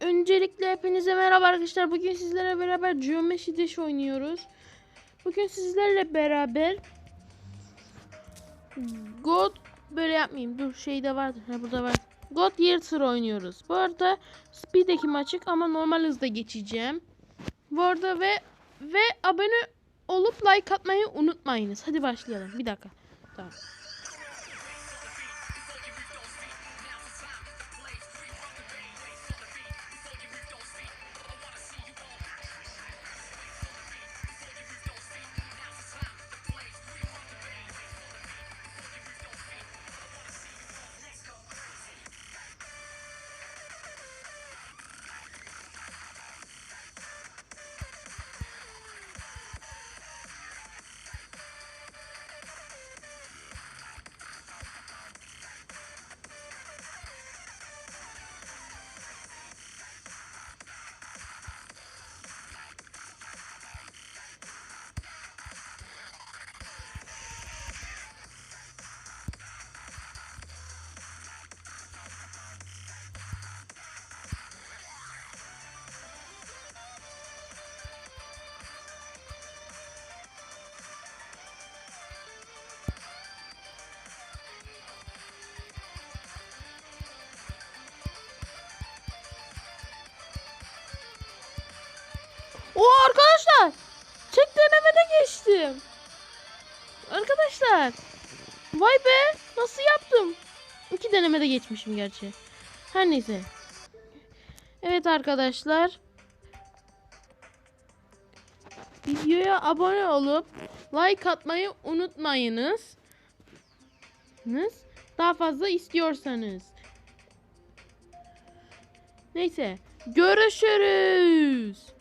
Öncelikle hepinize merhaba arkadaşlar. Bugün sizlerle beraber Geometry Dash oynuyoruz. Bugün sizlerle beraber God böyle yapmayayım. Dur şeyde vardı. Ha burada var. God Year's'ı oynuyoruz. Bu arada speed ekim açık ama normal hızda geçeceğim. Bu arada ve ve abone olup like atmayı unutmayınız. Hadi başlayalım. Bir dakika. Tamam. O arkadaşlar. Tek denemede geçtim. Arkadaşlar. Vay be. Nasıl yaptım? İki denemede geçmişim gerçi. Her neyse. Evet arkadaşlar. Videoya abone olup like atmayı unutmayınız. Nız? Daha fazla istiyorsanız. Neyse. Görüşürüz.